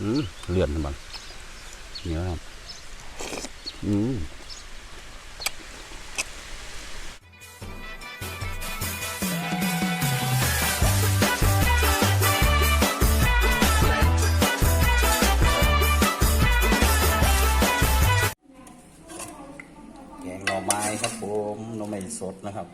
อืมเลือดมันเนียวครับอืมแกงหน่อไม้ครับผมหน่อไม้สดนะครับ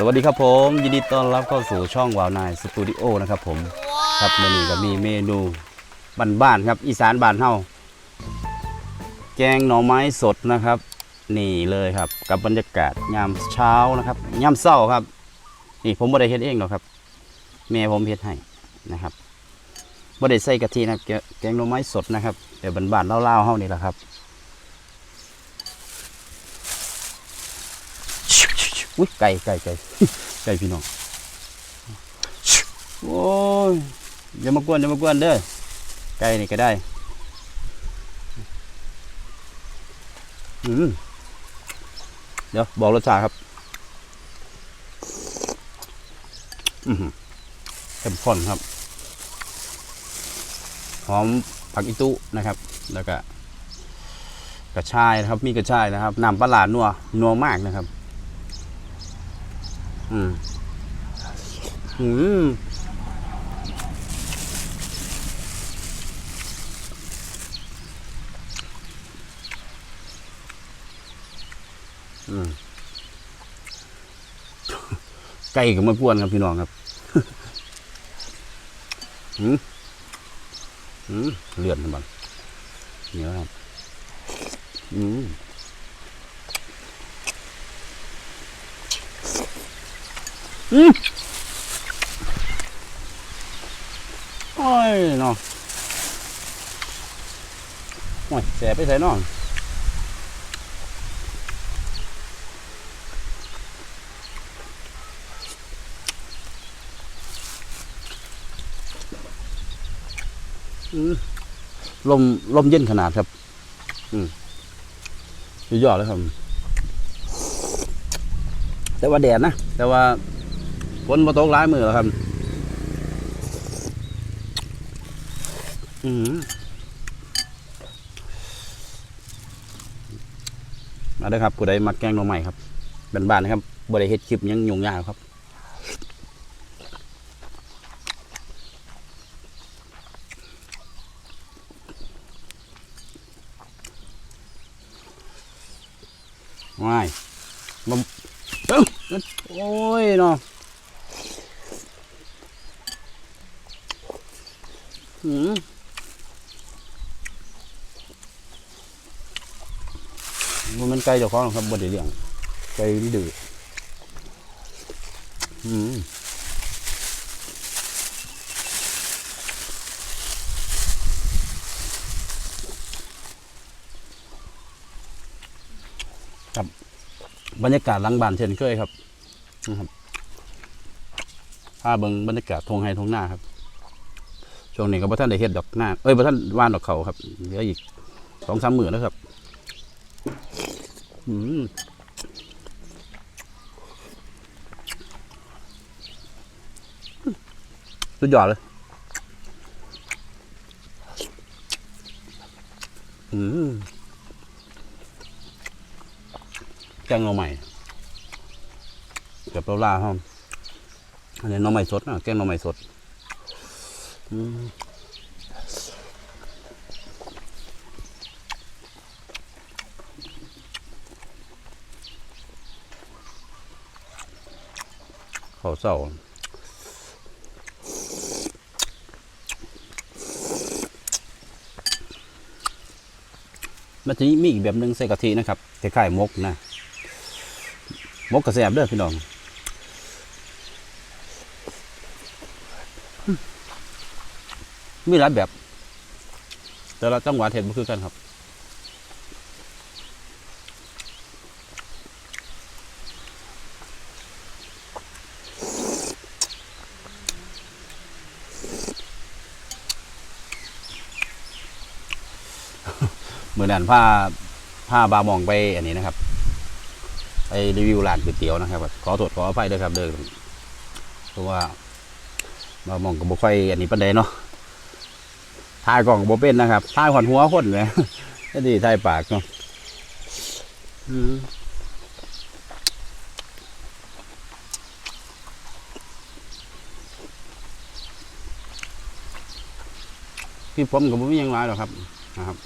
สวัสดีครับผมยินดีต้อนรับเข้าสู่ช่องวาวนายสตูดิโอนะครับผมครับวันนี้ก็มีเมนูบ้านๆครับอีสานบ้านเฮาแกงหน่อไม้สดนะครับ นี่เลยครับ กับบรรยากาศยามเช้านะครับยามเช้าครับ นี่ผมบ่ได้เฮ็ดเองหรอกครับแม่ผมเฮ็ดให้นะครับบ่ได้ใส่กะทินะครับแกแกงหน่อไม้สดนะครับแต่บ้านๆเล่าวๆเฮานี่แหละครับ อุ้ยไก่ไก่ไก่ไก่พี่น้องโอ้ยอย่ามากวนอย่ามากวนเด้อไก่นี่ก็ได้เดี๋ยวบอกรสชาติครับอือหือเข้มข้นครับหอมผักอิตุนะครับ แล้วก็กระชายนะครับ มีกระชายนะครับน้ำปลาหลาดนัวนัวมากนะครับ อืมอืมอืมไก่กับมากวนครับพี่น้องครับอืมอืมเลือดมันเหนียวครับอืม อืมโอ้ยเนาะโอ้ยแสบไปใส่น้องอืมลมลมเย็นขนาดครับ อืมยอดเลยครับ แต่ว่าแดดนะ แต่ว่า ฝนมาตกร้ายมือแล้วครับอืมมาเด้อครับผู้ใดมาแกงหน่อใหม่ครับบ้านๆนะครับบริเฮ็ดคลิปยังยุ่งยากครับว้ายมันโอ้ยเนาะ อืมมันไก่เจ้าของครับบ่ได้เลี้ยงไก่ดื้ออืมครับบรรยากาศหลังบ้านเช่นเคยครับนะครับพาเบิงบรรยากาศทงไฮทงหน้าครับ ช่วงนี้ก็บ่ท่านได้เฮ็ดดอกหน้าเอ้ยบ่ท่านว่านดอกเขาครับเหลืออีกสองสามหมื่นแล้วครับอืมสุดยอดเลยอืมแกงหน่อใหม่กับเปล่าๆครับอันนี้น่อใหม่สดนะแกงน่อใหม่สด อืมข้าเศร้ามันจะมีอีกแบบหนึ่งใส่กะทินะครับคล้ายๆมกนะ มกกระแสบเด้อพี่น้องอืม มีหลายแบบ แต่ละจังหวัดเห็นบ่คือกันครับเมือนั้นผ้าผ้าบามองไปอันนี้นะครับไปรีวิวร้านก๋วยเตี๋ยวนะครับ ขอโทษขออภัยด้วยครับเด้อเพราะว่าบามองกับบุค่อยอันนี้ปันใดเนาะ ถ่ายกล่องโบเป็นนะครับถ่ายหอนหัวคนเลยก็ดีถ่ายปากเนาะพี่ผมกับผมยังไรหรอกครับนะครับ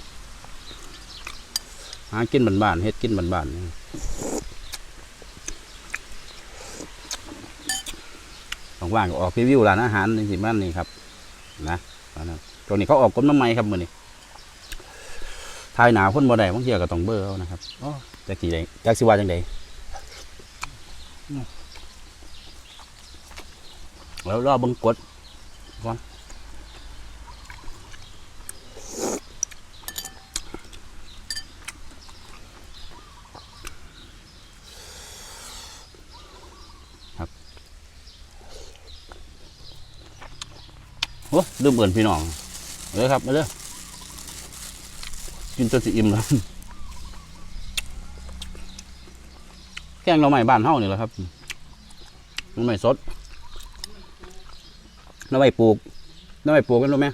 หากินบ้านๆเฮ็ดกินบ้านๆนี่ว่างๆก็ออกรีวิวร้านอาหารในสิบ้านนี่ครับ นะร้านนั้น ตรงนี้เขาออกกลมน้ำไม้ครับมือนี้ทายหนาพ่นบ่ได้บางเทียก็ต้องเบอร์เอานะครับอ๋อจักสิไดจักสิว่าจังไดแล้วรอบังกดก่อนโอ้ลืมเอิ่นพี่น้อง เลยครับ มาเลยกินจนสิอิ่มแล้วแกงเราใหม่บ้านเฮานี่แหละครับหน่อไม้สดหน่อไม้ปลูกหน่อไม้ปลูกกันรู้ไหม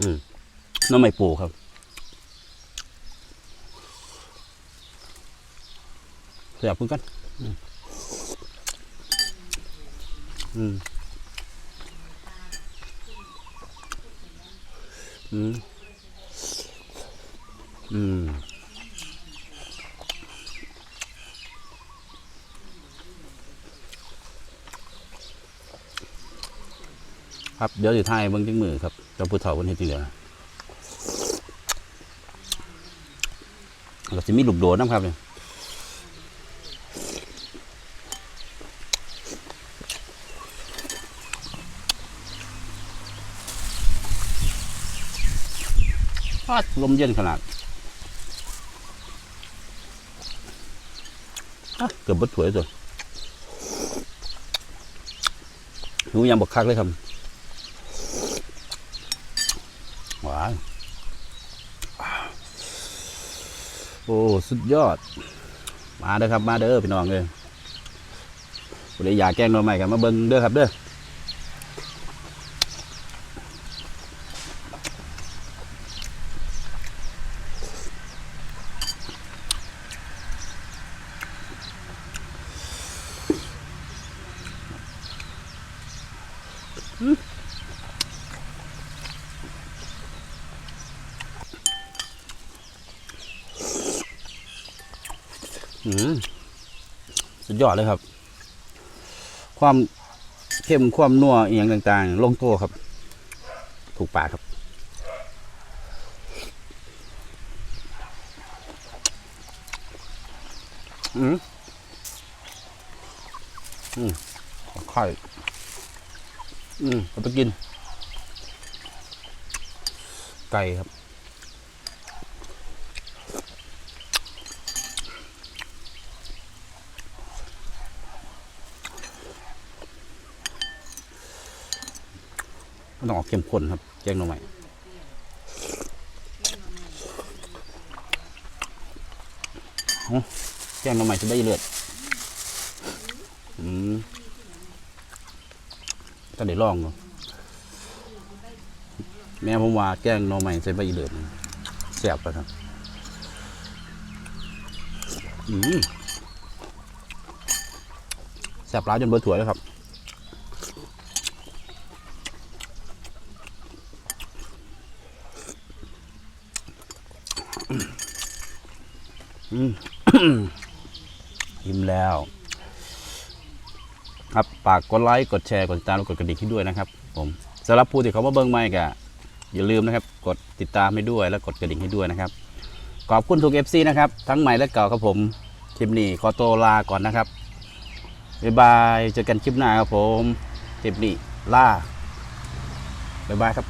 อืมหน่อไม้ปลูกครับเสียบพึ่งกันอืม อืมอืมครับเดี๋ยวจะถ่ายเบิ้งจิ้งมือครับเจ้าผู้เฒ่าคนเห็นจังเดียวนะแล้วก็จะมีลูกโดดน้ำครับเนี่ย ลมเย็นขนาดเกือบบดถวยเลยหูยังบกคักเลยครับหวานโอ้ สุดยอด มาเด้อครับ มาเด้อพี่น้องเลยบริยากแกงหน่อใหม่กันมาเบิ้งเด้อครับเด้อ สุดยอดเลยครับ ความเข้มความนัวอหย่างต่างๆ ลงตัวครับ ถูกปากครับ อืม อืมไข่ อืมเอาไปกิน ไก่ครับ มันต้องออกเข้มข้นครับแกงหน่อไม้โอ้แกงหน่อไม้จะได้เลือด อืม ก็เดี๋ยวลองแม่ผมว่าแกงหน่อไม้ใส่ใบเลือดแซ่บไปครับแซ่บร้าจนเบอร์ถั่วยแล้วครับอืมแล้ว ครับฝากกดไลค์กดแชร์กดติดตามและกดกระดิ่งให้ด้วยนะครับ ผมสำหรับผู้ที่เขามาเบิ้งไม่ก็อย่าลืมนะครับ กดติดตามให้ด้วยและกดกระดิ่งให้ด้วยนะครับ ขอบคุณทุก FC นะครับ ทั้งใหม่และเก่าครับผมคลิปนี้ขอตัวลาก่อนนะครับบ๊ายบายเจอกันคลิปหน้าครับผมคลิปนี้ลาบ๊ายบายครับ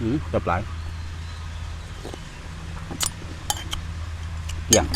อืมจับหลายเกี่ยง